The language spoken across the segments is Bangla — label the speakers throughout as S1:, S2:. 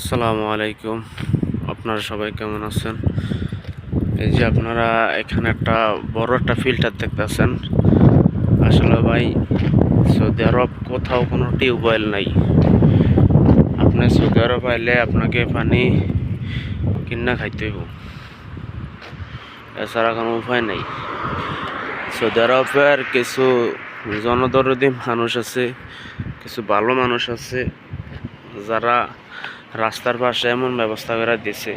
S1: আসসালামু আলাইকুম। আপনারা সবাই কেমন আছেন? এই যে আপনারা এখানে একটা বড় একটা ফিল্টার দেখতেছেন। আসলে ভাই, সৌদি আরব কোথাও কোনো টিউবওয়েল নাই। আপনি সৌদি আরব আইলে আপনাকে পানি কিনা খাইতে হইব। এছাড়া কোনো উপায় নাই। সৌদি আরবের কিছু জনদরদি মানুষ আছে, কিছু ভালো মানুষ আছে। যারা রাস্তার পাশে এমন ব্যবস্থা করে দিছে,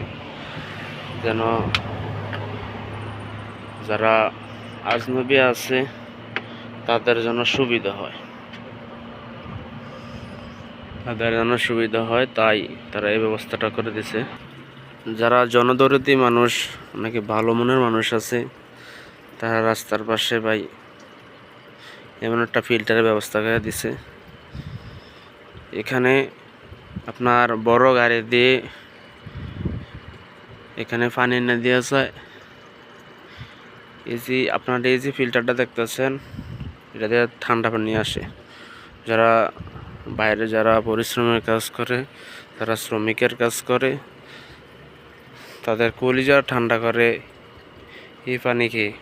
S1: যেন যারা আজনবী আছে, তাদের জন্য সুবিধা হয়। তাদের জন্য সুবিধা হয়, তাই তারা এই ব্যবস্থাটা করে দিছে। যারা জনদরদি মানুষ, অনেকে ভালো মনের মানুষ আছে, তারা রাস্তার পাশে ভাই এমন একটা ফিল্টারের ব্যবস্থা করে দিছে। এখানে আপনার বড় গাড়ি দিয়ে এখানে পানি না এই যে আপনার এই যে ফিল্টারটা দেখতেছেন? এটা দিয়ে ঠান্ডা পানি আসে। যারা বাইরে যারা পরিশ্রমের কাজ করে, তারা শ্রমিকের কাজ করে, তাদের কলিজা ঠান্ডা করে এই পানি খেয়ে।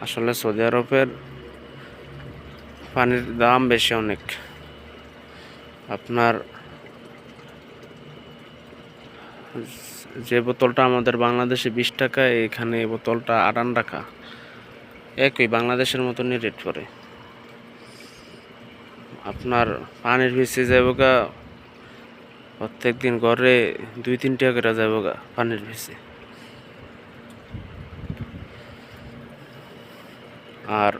S1: আসলে সৌদি আরবের পানির দাম বেশি অনেক। আপনার যে বোতলটা আমাদের বাংলাদেশে বিশ টাকা, এখানে বোতলটা আটান টাকা। একই বাংলাদেশের মতনই রেট পড়ে। আপনার পানির ভিসে যাব গা, প্রত্যেক দিন ঘরে দুই তিন টাকা করে যাব গা পানির ভিসে আর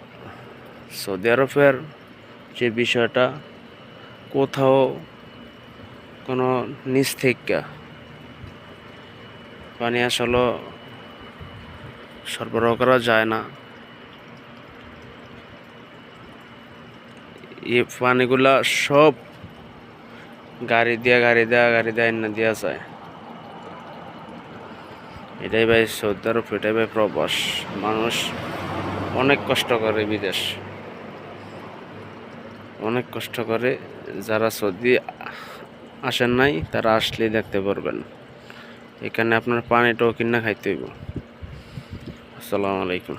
S1: সৌদি আরবের যে বিষয়টা কোথাও কোনো নিচ থেকে পানি আসলে সরবরাহ করা যায় না। এই পানিগুলা সব গাড়ি দিয়া, গাড়ি দেয়া গাড়ি দেয়া এনে দেওয়া যায়। এটাই ভাই সৌদি আরব, এটাই ভাই প্রবাস। মানুষ অনেক কষ্ট করে বিদেশ। অনেক কষ্ট করে যারা সৌদি আসেন নাই, তারা আসলেই দেখতে পারবেন। এখানে আপনার পানিটাও কিনা খাইতে হইব। আসসালামু আলাইকুম।